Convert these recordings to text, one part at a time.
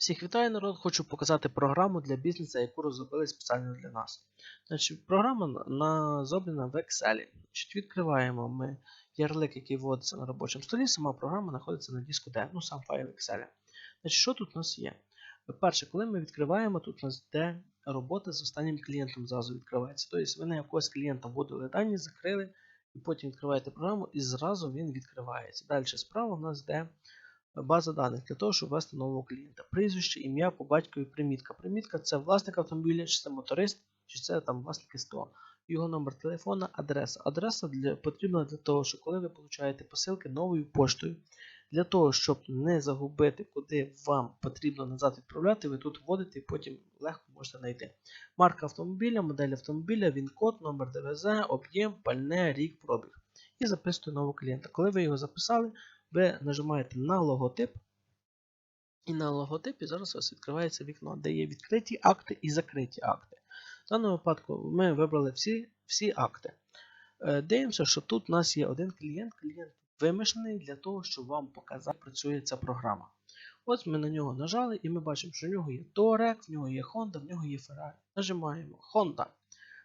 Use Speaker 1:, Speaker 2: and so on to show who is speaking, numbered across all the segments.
Speaker 1: Всіх вітаю, народ! Хочу показати програму для бізнесу, яку розробили спеціально для нас. Значить, Програма на- на- зроблена в Excel. Значить, Відкриваємо ми ярлик, який вводиться на робочому столі. Сама програма знаходиться на диску D, ну сам файл Excel. Значить, Що тут у нас є? Перше, коли ми відкриваємо, тут у нас йде робота з останнім клієнтом зразу відкривається. Тобто ви на якогось клієнта вводили дані, закрили, і потім відкриваєте програму, і зразу він відкривається. Далі справа у нас йде база даних для того, щоб ввести нового клієнта. Прізвище, ім'я по батькові, примітка. Примітка це власник автомобіля, чи це моторист, чи це там власник СТО. Його номер телефона, адреса. Адреса для, потрібна для того, що коли ви получаєте посилки новою поштою, для того, щоб не загубити, куди вам потрібно назад відправляти, ви тут вводите і потім легко можете знайти. Марка автомобіля, модель автомобіля, він-код, номер ДВЗ, об'єм, пальне, рік, пробіг. І записуєте нового клієнта. Коли ви його записали, ви нажимаєте на логотип. І на логотипі зараз у вас відкривається вікно, де є відкриті акти і закриті акти. В даному випадку ми вибрали всі, всі акти. Е, Дивимося, що тут у нас є один клієнт. Клієнт вимишлений для того, щоб вам показати, як працює ця програма. Ось ми на нього нажали, і ми бачимо, що в нього є Touareg, в нього є Honda, в нього є Ferrari. Нажимаємо Honda.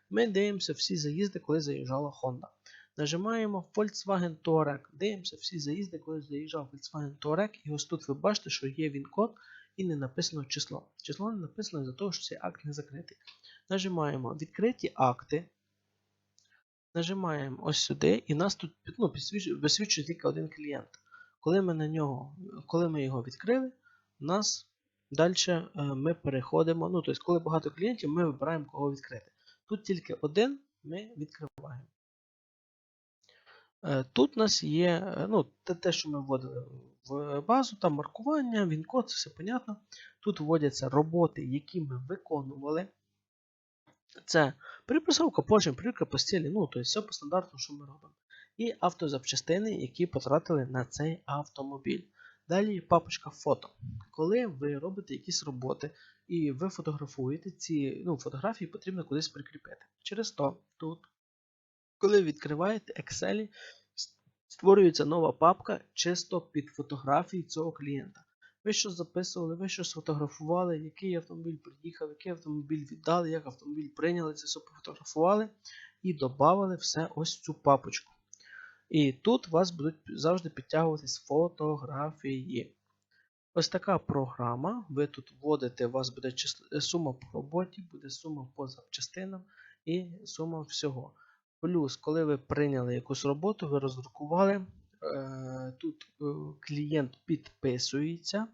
Speaker 1: Ми дивимося всі заїзди, коли заїжджала Honda. Нажимаємо Volkswagen Touareg. Дивимося всі заїзди, коли заїжджав Volkswagen Touareg. І ось тут ви бачите, що є він код і не написано число. Число не написано за того, що цей акт не закритий. Нажимаємо відкриті акти. Нажимаємо ось сюди, і нас тут ну, висвічує тільки один клієнт. Коли ми на нього, коли ми його відкрили, у нас далі ми переходимо. Ну, тобто, коли багато клієнтів, ми вибираємо кого відкрити. Тут тільки один ми відкриваємо. Е, Тут у нас є е, ну, те, те, що ми вводили в базу, там маркування, він-код, це все понятно. Тут вводяться роботи, які ми виконували. Це приписовка, поршень, прикра, постілі, ну, тобто все по стандарту, що ми робимо. І автозапчастини, які потратили на цей автомобіль. Далі папочка фото. Коли ви робите якісь роботи і ви фотографуєте, ці ну, фотографії потрібно кудись прикріпити. Через то тут коли відкриваєте Excel, створюється нова папка чисто під фотографії цього клієнта. Ви щось записували, ви щось фотографували, який автомобіль приїхав, який автомобіль віддали, як автомобіль прийняли, це все пофотографували і додали все ось в цю папочку. І тут вас будуть завжди підтягуватись фотографії. Ось така програма. Ви тут вводите, у вас буде сума по роботі, буде сума по запчастинам і сума всього. Плюс, коли ви прийняли якусь роботу, ви роздрукували. е, Тут е, клієнт підписується,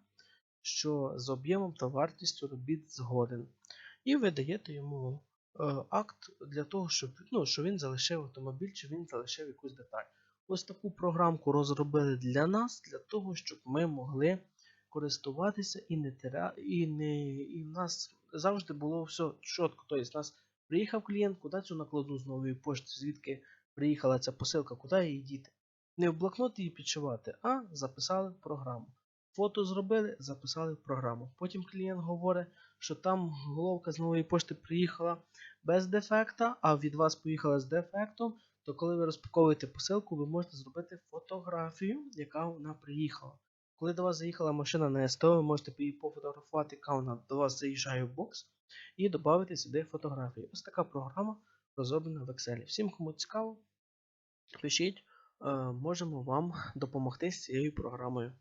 Speaker 1: що з об'ємом та вартістю робіт згоден. І ви даєте йому е, акт для того, щоб ну, що він залишив автомобіль чи він залишив якусь деталь. Ось таку програмку розробили для нас, для того, щоб ми могли користуватися і не тира... і не і в нас завжди було все чітко. Тобто, нас приїхав клієнт, куди цю накладну з нової пошти, звідки приїхала ця посилка, куди її діти. Не в блокнот її підшивати, а записали в програму. Фото зробили, записали в програму. Потім клієнт говорить, що там головка з нової пошти приїхала без дефекта, а від вас поїхала з дефектом. То коли ви розпаковуєте посилку, ви можете зробити фотографію, яка вона приїхала. Коли до вас заїхала машина на СТО, ви можете пофотографувати, каунт до вас заїжджає в бокс, і додати сюди фотографії. Ось така програма розроблена в Excel. Всім, кому цікаво, пишіть, е, можемо вам допомогти з цією програмою.